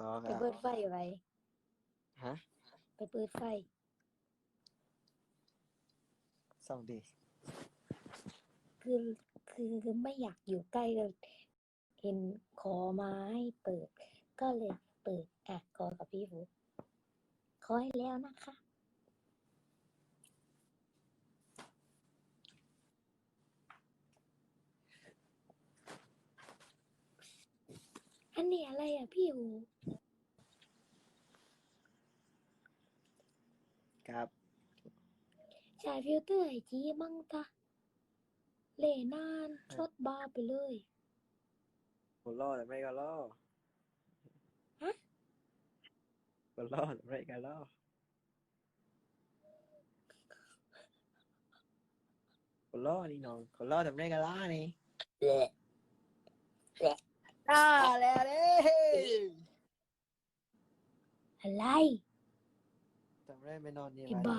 ต่อคไปรับเปิดไฟไว้ ฮะไปเปิดไฟ ส่องดิคือคือคือไม่อยากอยู่ใกล้เลยเห็นขอมาให้เปิด ก็เลยเปิดอะขอกับพี่ฟุกขอให้แล้วนะคะ อันนี้ อะไรอะพี่หูครับฉายฟิลเตอร์ไอจีมั่งตะเล่นานชดบาร์ไปเลยคนล่อแต่ไม่ก็ล่อฮะคนล่อแต่ไม่ก็ล่อคนล่อนี่น้องคนล่อแต่ไม่ก็ล่อนี่อ่าแล้วเด้ อะไรจำได้ไม่นอนนี่ไอ้มาบ้า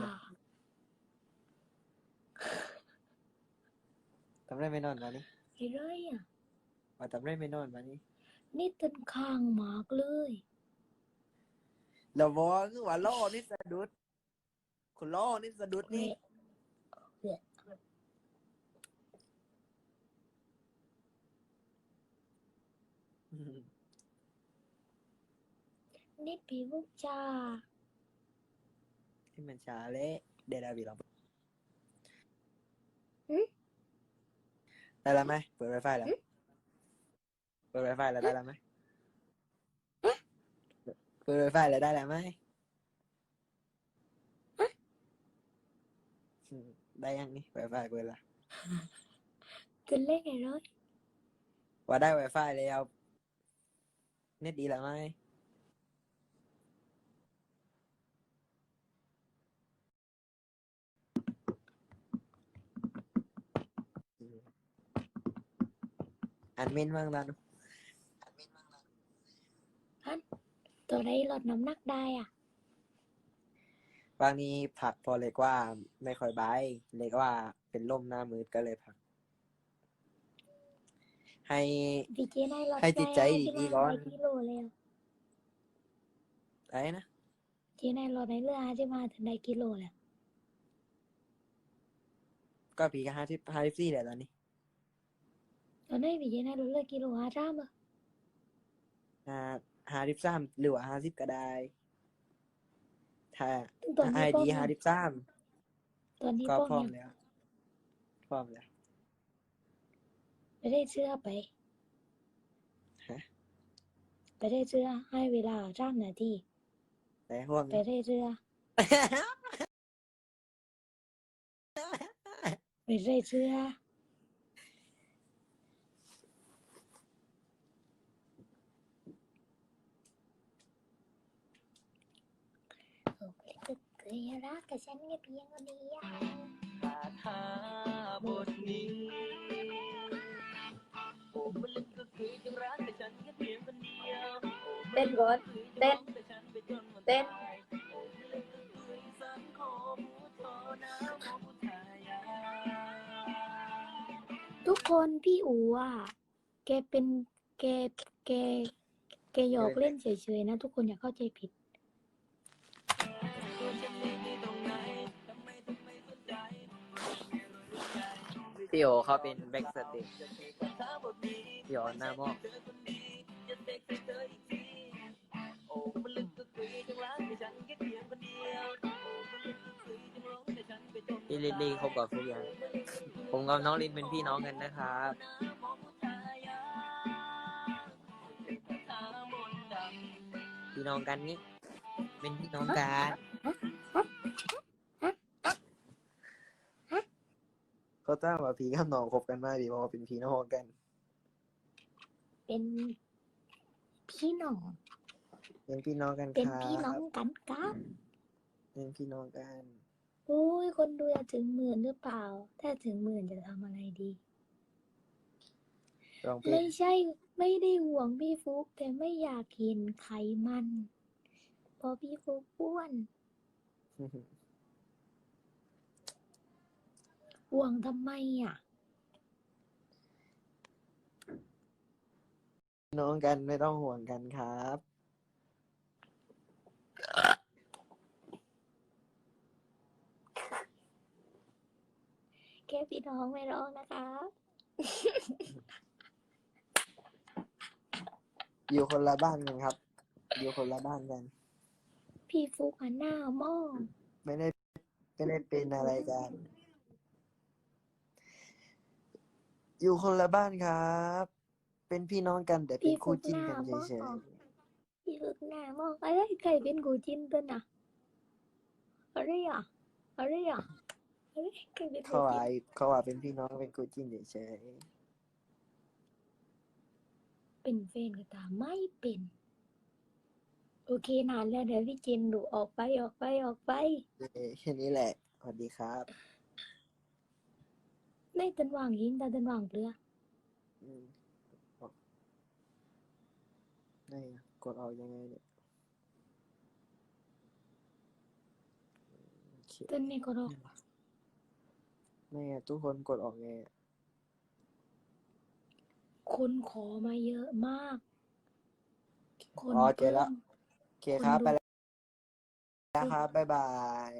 จำได้ไม่นอนมานี่ไอ้ไรอะว่าจำได้ไม่นอนมานี่นี่เต้นคางหมากเลยเราบอกว่าคือว่าล่อนี่สะดุดคนล่อนี่สะดุดนี่ เละ อืม นี่พี่ฟุกจ้าที่มันช้าเละเดี๋ยวเราบีลองได้แล้วไหมเปิดไวไฟแล้วเปิดไวไฟแล้วได้แล้วไหมเปิดไวไฟแล้วได้แล้วไหมอืมได้ยังนี่ไวไฟเปิดละจะเล่นไงร้อยว่าได้ไวไฟแล้วเน็ตดีแล้วไหม อันเมนบ้างตาดูตัวได้ลดน้ำหนักได้อะ บางนี้ผักพอเล็กว่าไม่ค่อยบายเล็กว่าเป็นล่มหน้ามืดก็เลยผัก ให้ ดีเจนายลดให้จิตใจได้ดีๆก่อน ที่มาได้กิโลแล้วอะไรนะ เจนายลดในเรือจะมาถึงได้กิโลแล้วก็ปีก็ห้าสิบห้าสิบสี่แหละตอนนี้ ตอนนี้พี่เจนายลดเลยกิโลห้าจ้ามอะห้าห้าสิบสามหรือว่าห้าสิบก็ได้ถ้าถึงตอนไอนี้ป้อดีมห้ายังสิบสามตอนนี้ก็ป้อมพร้อมยังแล้วพร้อมแล้วไปได้เสื้อไปฮะไปได้เสื้อให้เวลาจ้ามนาทีแต่ห่วงไปได้เสื้อไปได้เสื้อโอ้ เคยรักกับฉันแค่เพียงคนเดียวคาถาบทนี้โอ้มันลึกก็คือจังรักแต่ฉันแค่เพียงคนเดียวเต้นก่อนเต้นเต้นตายโอ้มันลึกก็คือสันขอผู้โทนะโมพุทธายาทุกคนพี่อูอะแกเป็นแกแกแกหยอกเล่นเฉยๆนะ ทุกคนอย่าเข้าใจผิด พี่โอเขาเป็นแบ็กสเตจพี่โอหน้าหม้อพี่ลินลี่คบกับฟุกยังผมกับน้องลินเป็นพี่น้องกันนะครับพี่น้องกันนี่เป็นพี่น้องกัน เขาตั้งว่าพี่กับน้องคบกันมาดีเพราะว่าเป็นพี่น้องกัน เป็นพี่น้อง เป็นพี่น้องกันเป็นครับพี่น้องกันครับเป็นพี่น้องกันโอ้ยคนดูจะถึงหมื่นหรือเปล่า ถ้าถึงหมื่นจะทำอะไรดี ลองเพลไม่งใช่ไม่ได้ห่วงพี่ฟุกแต่ไม่อยากเห็นไขมันเพราะพี่ฟุกอ้วน ห่วงทำไมอะ น้องกันไม่ต้องห่วงกันครับ แค่พี่น้องไม่ร้องนะคะ อยู่คนละบ้านกันครับ อยู่คนละบ้านกัน พี่ฟุกหันหน้ามอง ไม่ได้ไม่ได้เป็นอะไรกัน อยู่คนละบ้านครับ เป็นพี่น้องกันแต่เป็นพี่ฟุคู่กจิ้หนน้ากันมองเฉยพี่ฟุกหน้ามองอะไรใครเป็นกูจินตัวน่ะอะไรอะอะไรอะอะไรใครเป็นๆกูเขาจิว่านเขาว่าเป็นพี่น้องเป็นคู่จิ้นเฉยเป็นแฟนก็ตามไม่เป็น โอเคนานแล้วเดี๋ยวพี่จินดูออกไปออกไปออกไป ๆเออแค่นี้แหละสวัสดีครับ ในตันวางยิงตาตันวางเปลืออืมบอกนี่ไงกดออกยังไงเนี่ย โอเคตันไม่ก็รอกไม่ไงทุกคนกดออกไงอะคนขอมาเยอะมาก คนอ๋อเจอแล้วพิ่ม โอเคครับคนดูไปแล้วครับ บ๊ายบาย